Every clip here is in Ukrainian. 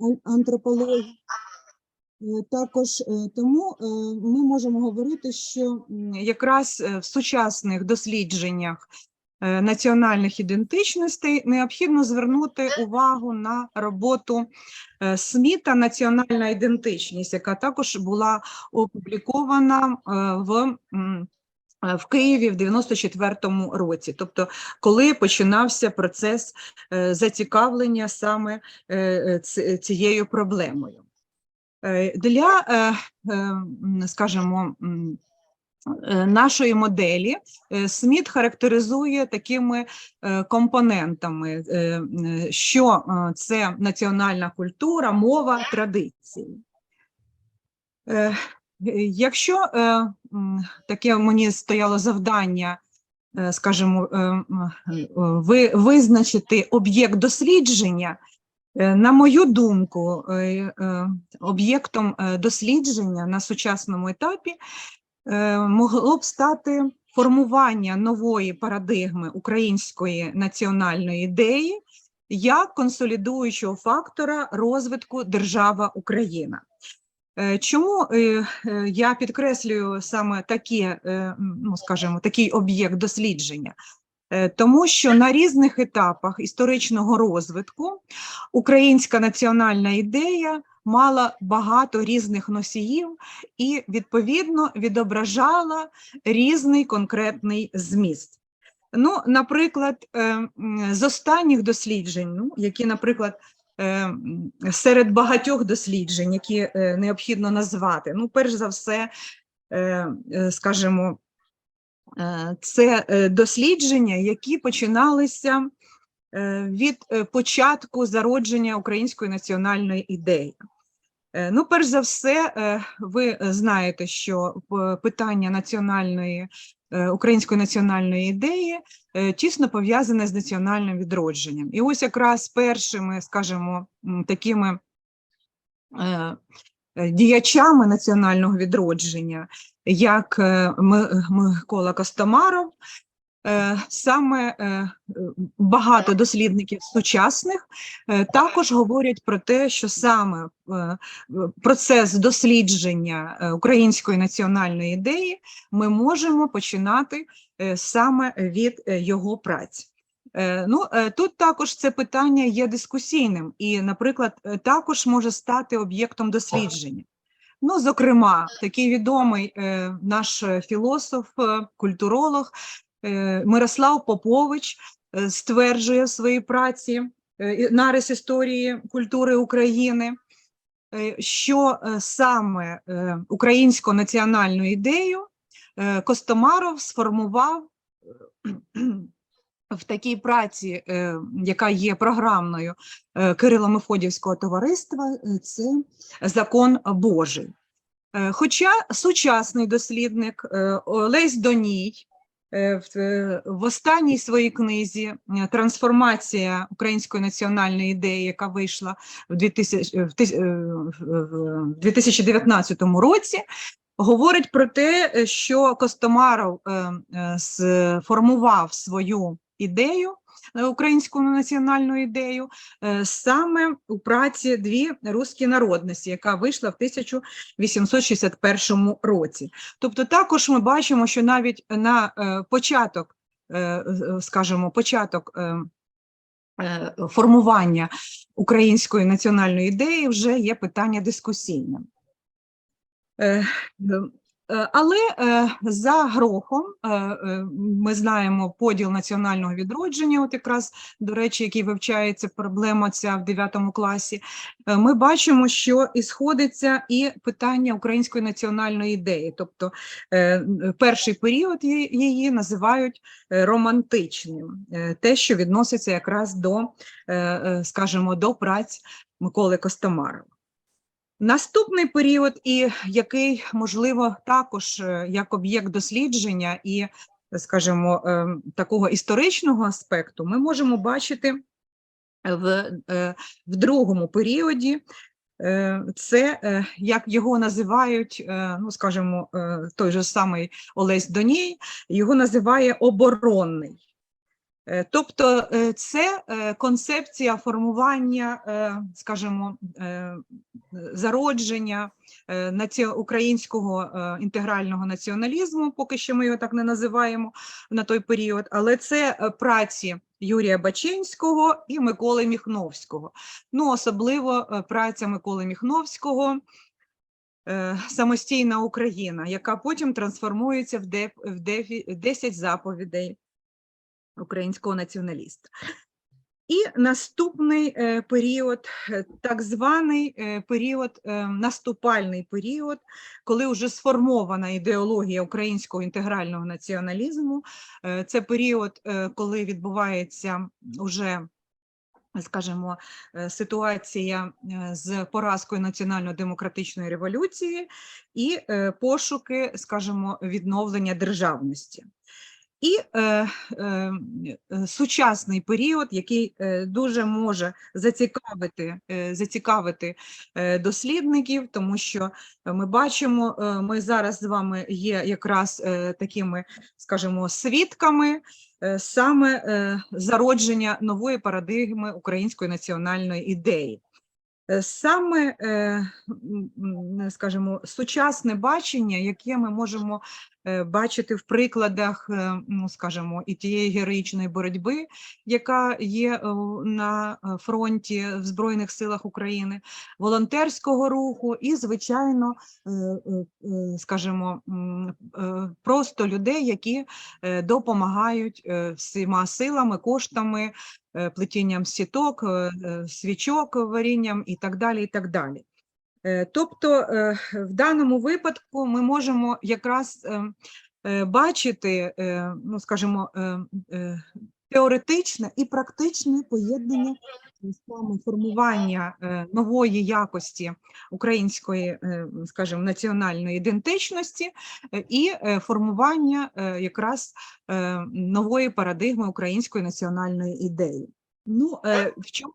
ан- антропології. Е, Також е, тому е, ми можемо говорити, що якраз в сучасних дослідженнях національних ідентичностей необхідно звернути увагу на роботу Сміта Національна ідентичність, яка також була опублікована в. Е, В Києві в 94-му році, тобто коли починався процес е, зацікавлення саме е, цією проблемою. Для, скажімо, нашої моделі Сміт характеризує такими компонентами, що це національна культура, мова, традиції. Е, Якщо е, таке мені стояло завдання, е, скажімо, ви, визначити об'єкт дослідження, На мою думку, об'єктом дослідження на сучасному етапі могло б стати формування нової парадигми української національної ідеї як консолідуючого фактора розвитку держава Україна. Е, Чому е, е, я підкреслюю саме таке, е, ну, скажімо, такий об'єкт дослідження? Е, Тому що на різних етапах історичного розвитку українська національна ідея мала багато різних носіїв і, відповідно, відображала різний конкретний зміст. Ну, наприклад, е, з останніх досліджень, ну, які, наприклад, серед багатьох досліджень, які е, необхідно назвати, ну, перш за все, е, е, скажімо, Е, Це е, дослідження, які починалися е, від е, початку зародження української національної ідеї. Е, Ну, перш за все, е, ви знаєте, що питання національної е, української національної ідеї е, тісно пов'язане з національним відродженням. І ось якраз першими, скажімо, такими е, е, діячами національного відродження, як е, Микола Костомаров, е, саме е, е, багато дослідників сучасних е, також говорять про те, що саме е, процес дослідження е, української національної ідеї ми можемо починати е, саме від е, його праць. Е, Ну, е, тут також це питання є дискусійним і, наприклад, е, також може стати об'єктом дослідження. Ну, зокрема, такий відомий е, наш е, філософ, е, культуролог е, Мирослав Попович е, стверджує в своїй праці е, нарис історії культури України, е, що е, саме е, українську національну ідею е, Костомаров сформував е, в такій праці, е, яка є програмною е, Кирило-Мефодівського товариства, е, це закон Божий. Е, Хоча сучасний дослідник е, Олесь Доній е, в, е, останній своїй книзі е, Трансформація української національної ідеї, яка вийшла в 2000 в тис- е, в- в 2019 році, говорить про те, е, що Костомаров е, е, сформував свою ідею, е, українську національну ідею, е, саме у праці дві русські народності, яка вийшла в 1861 році. Тобто, також ми бачимо, що навіть на е, початок, скажімо, початок. Формування української національної ідеї вже є питання дискусійним. Е, Але е, за грохом е, ми знаємо поділ національного відродження, от якраз, до речі, який вивчається проблема ця в 9 класі, ми бачимо, що ісходиться і питання української національної ідеї. Тобто перший період її- називають романтичним, те, що відноситься якраз до, скажімо, до праць Миколи Костомарова. Наступний період, і який можливо також е, як об'єкт дослідження і, скажімо, ем, такого історичного аспекту, ми можемо бачити в, е, в другому періоді. Е, Це, е, як його називають, е, ну скажімо, е, той же самий Олесь Доній, його називає оборонний. Е, Тобто е, це е, концепція формування, скажімо, зародження українського інтегрального націоналізму, поки що ми його так не називаємо на той період, але це праці Юрія Бачинського і Миколи Міхновського. Ну, особливо праця Миколи Міхновського Самостійна Україна, яка потім трансформується в де- в дефі- 10 заповідей українського націоналіста. І наступний е, період, е, так званий е, період, наступальний період, коли вже сформована ідеологія українського інтегрального націоналізму. Це період, коли відбувається уже скажімо, ситуація з поразкою національно-демократичної революції і пошуки, скажімо, відновлення державності. І е, е, е, сучасний період, який е, дуже може зацікавити, е, зацікавити е, дослідників, тому що ми бачимо, ми зараз з вами є якраз такими, скажімо, свідками саме зародження нової парадигми української національної ідеї. Саме, скажімо, сучасне бачення, яке ми можемо бачити в прикладах, е, ну, скажімо, і тієї героїчної боротьби, яка є е, на е, фронті в Збройних силах України, волонтерського руху і, звичайно, е, е, е, скажімо, е, просто людей, які е, допомагають е, всіма силами, коштами, е, плетінням сіток, е, е, свічок, варінням і так далі. і так далі. Е, Тобто, е, в даному випадку ми можемо якраз е, бачити, ну, скажімо, теоретичне і практичне поєднання саме формування нової якості української, скажімо, національної ідентичності і формування якраз нової парадигми української національної ідеї. Ну, в чому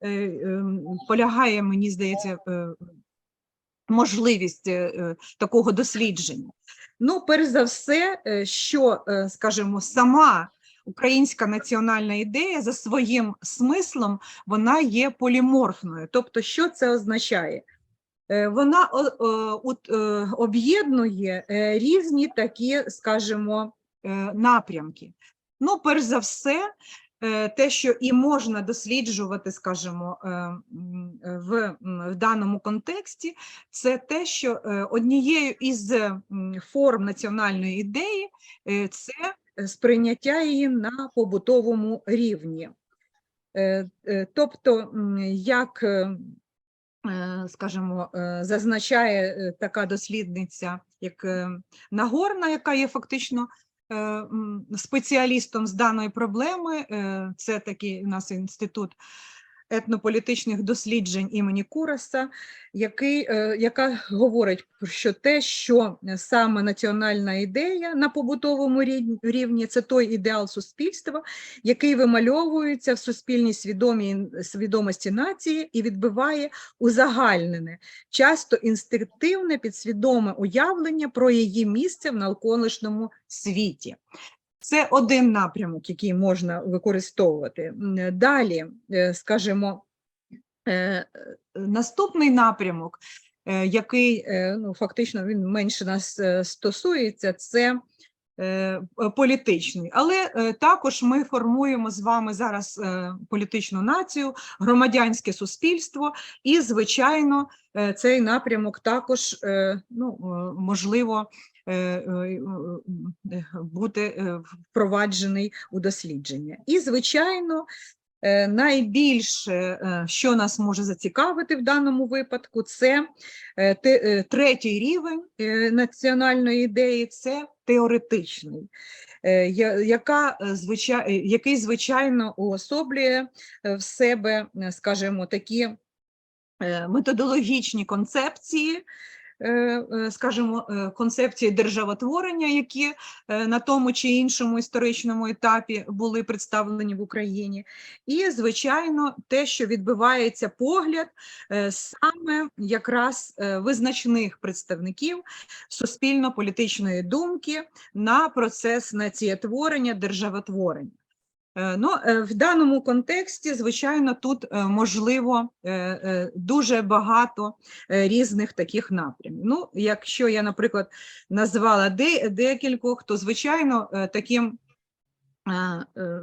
ем, полягає, мені здається, можливість е, е, такого дослідження? Ну, перш за все, е, що, скажімо, сама українська національна ідея за своїм смислом вона є поліморфною. Тобто, що це означає? Вона об'єднує різні такі, скажімо, напрямки. Ну, перш за все, те, що і можна досліджувати, скажімо, е, е, в, в даному контексті, це те, що е, однією із форм національної ідеї е, це сприйняття її на побутовому рівні. Е, е, Тобто, як е, е, скажімо, е, зазначає е, така дослідниця, як е, Нагорна, яка є фактично е, спеціалістом з даної проблеми. е, Це такий у нас інститут етнополітичних досліджень імені Кураса, який, е, яка говорить, про те, що саме національна ідея на побутовому рівні це той ідеал суспільства, який вимальовується в суспільній свідомій, свідомості нації і відбиває узагальнене, часто інстинктивне підсвідоме уявлення про її місце в навколишньому світі. Це один напрямок, який можна використовувати. Далі, е, скажімо, е, е, наступний напрямок, який ну, фактично він менше нас стосується, це політичний. Але також ми формуємо з вами зараз політичну націю, громадянське суспільство, і, звичайно, цей напрямок також ну, можливо. Е, е, е, бути е, впроваджений у дослідження. І, звичайно, найбільше, що нас може зацікавити в даному випадку, це третій рівень національної ідеї це теоретичний, яка, який, звичайно, уособлює в себе, скажімо, такі методологічні концепції, скажімо, е, концепції державотворення, які е, на тому чи іншому історичному етапі були представлені в Україні, і, звичайно, те, що відбувається погляд е, саме якраз е, визначних представників суспільно-політичної думки на процес націєтворення, державотворення. Е, Ну, е, в даному контексті, звичайно, тут е, можливо дуже багато різних таких напрямів. Ну, якщо я, наприклад, назвала де- декількох, то звичайно таким.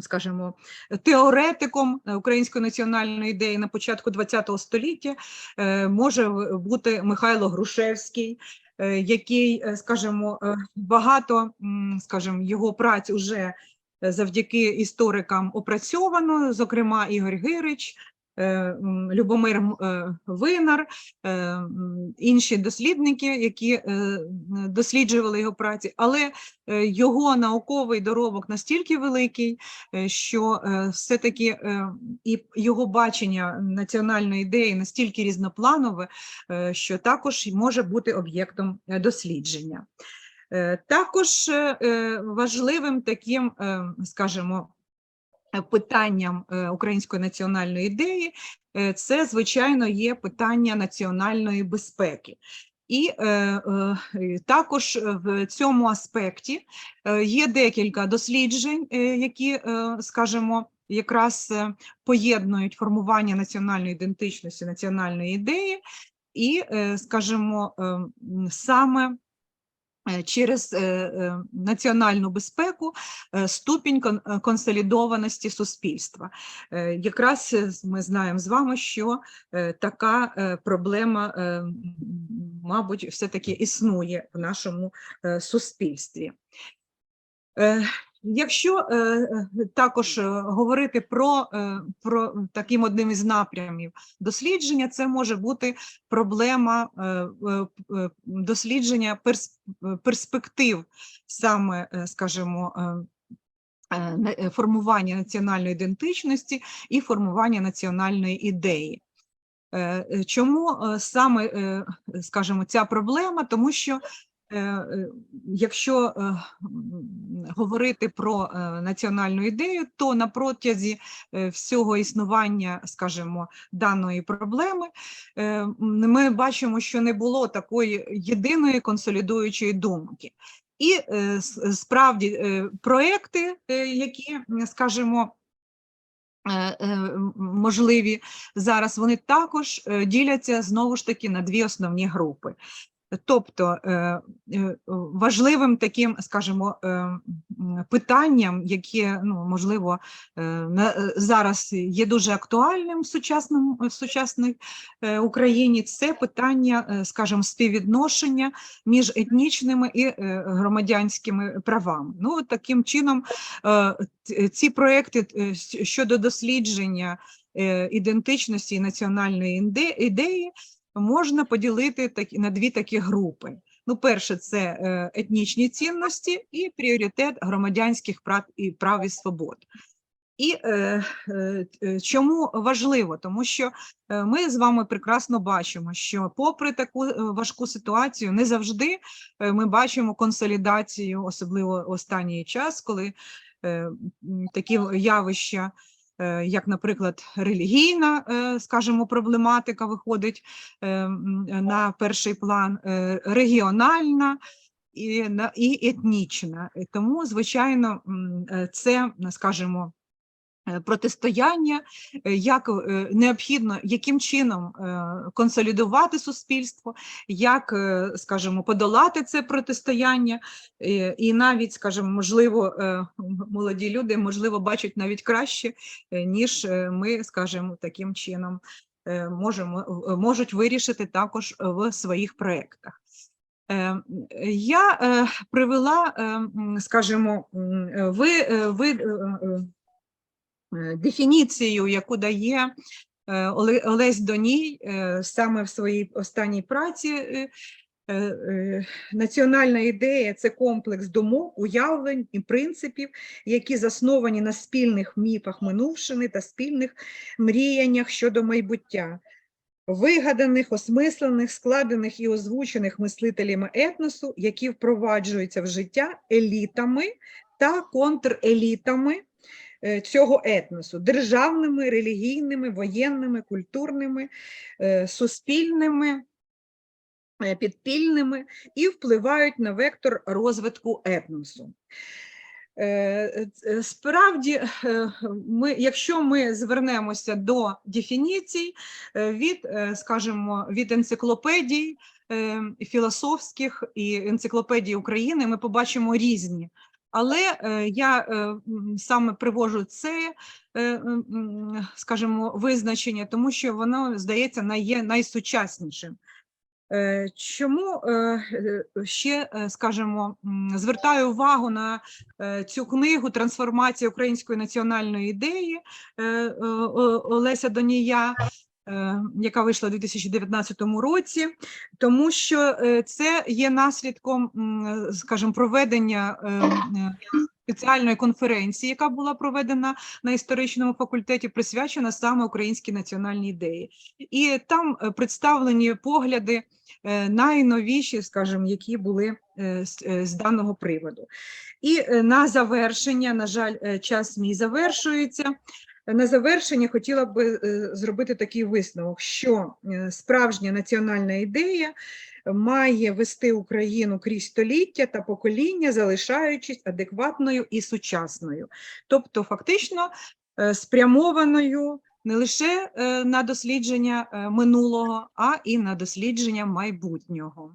Скажімо, теоретиком української національної ідеї на початку ХХ століття може бути Михайло Грушевський, який, скажімо, багато, скажімо, його праць уже завдяки історикам опрацьовано, зокрема Ігор Гирич, е, Любомир е, Винар, е, інші дослідники, які досліджували його праці, але його науковий доробок настільки великий, що все-таки і його бачення національної ідеї настільки різнопланове, що також може бути об'єктом дослідження. Е, Також е, е, важливим таким, скажімо, питанням української національної ідеї це, звичайно, є питання національної безпеки. І е, е, також в цьому аспекті є декілька досліджень, які, скажімо, якраз поєднують формування національної ідентичності, національної ідеї, і, скажімо, саме через е, е, національну безпеку е, ступінь е, консолідованості суспільства. Е, Якраз е, ми знаємо з вами, що е, така е, проблема, е, мабуть, все-таки існує в нашому е, суспільстві. Якщо е, е, також е, говорити про, е, про таким одним із напрямів дослідження, це може бути проблема е, е, е, дослідження перс- перспектив саме, скажімо, е, формування національної ідентичності і формування національної ідеї. Чому саме, скажімо, ця проблема? Тому що якщо е, говорити про е, національну ідею, то на протязі е, всього існування, скажімо, даної проблеми, е, ми бачимо, що не було такої єдиної консолідуючої думки. І е, справді е, проекти, е, які, скажімо, е, е, можливі зараз, вони також е, діляться знову ж таки на дві основні групи. Тобто е, е, важливим таким, скажімо, е, питанням, яке ну, можливо зараз є дуже актуальним в сучасному в сучасній Україні, це питання, скажімо, співвідношення між етнічними і громадянськими правами. Ну, таким чином, ці проекти щодо дослідження ідентичності і національної ідеї можна поділити такі, на дві такі групи. Ну, перше, це е, етнічні цінності і пріоритет громадянських прав і прав і свобод. І е, е, е, чому важливо? Тому що е, ми з вами прекрасно бачимо, що попри таку важку ситуацію, не завжди ми бачимо консолідацію, особливо останній час, коли е, такі явища, як, наприклад, релігійна, е, скажімо, проблематика виходить е, на перший план, е, регіональна і, на- і етнічна. Тому, звичайно, е, це, скажімо, е, протистояння, е, як е, необхідно, яким чином е, консолідувати суспільство, як, е, скажімо, подолати це протистояння, е, і навіть, скажімо, можливо, е, молоді люди, можливо, бачать навіть краще, е, ніж е, ми, скажімо, таким чином е, можемо, е, можуть вирішити також в своїх проєктах. Е, Я е, привела, е, скажімо, е, ви, е, ви, е, е, е, дефініцію, яку дає е, Олесь Доній е, саме в своїй останній праці. е, е, е, Національна ідея це комплекс думок, уявлень і принципів, які засновані на спільних міфах минувшини та спільних мріяннях щодо майбуття, вигаданих, осмислених, складених і озвучених мислителями етносу, які впроваджуються в життя елітами та контрелітами е, цього етносу державними, релігійними, воєнними, культурними, е, суспільними, е, підпільними і впливають на вектор розвитку етносу. Е, е, Справді, е, ми, якщо ми звернемося до дефініцій е, від, е, скажімо, від енциклопедій е, філософських і енциклопедій України, ми побачимо різні. Але е, я е, саме привожу це, е, скажімо, визначення, тому що воно здається є найсучаснішим. Чому ще, скажімо, звертаю увагу на цю книгу Трансформація української національної ідеї Олеся Донія, яка вийшла у 2019 році, тому що е, це є наслідком, скажімо, проведення е, е, спеціальної конференції, яка була проведена на історичному факультеті, присвячена саме українській національній ідеї. І там е, представлені погляди е, найновіші, скажімо, які були е, з, е, даного приводу. І е, на завершення, на жаль, е, час мій завершується. На завершення хотіла би е, зробити такий висновок, що е, справжня національна ідея має вести Україну крізь століття та покоління, залишаючись адекватною і сучасною, тобто фактично е, спрямованою не лише на дослідження минулого, а і на дослідження майбутнього.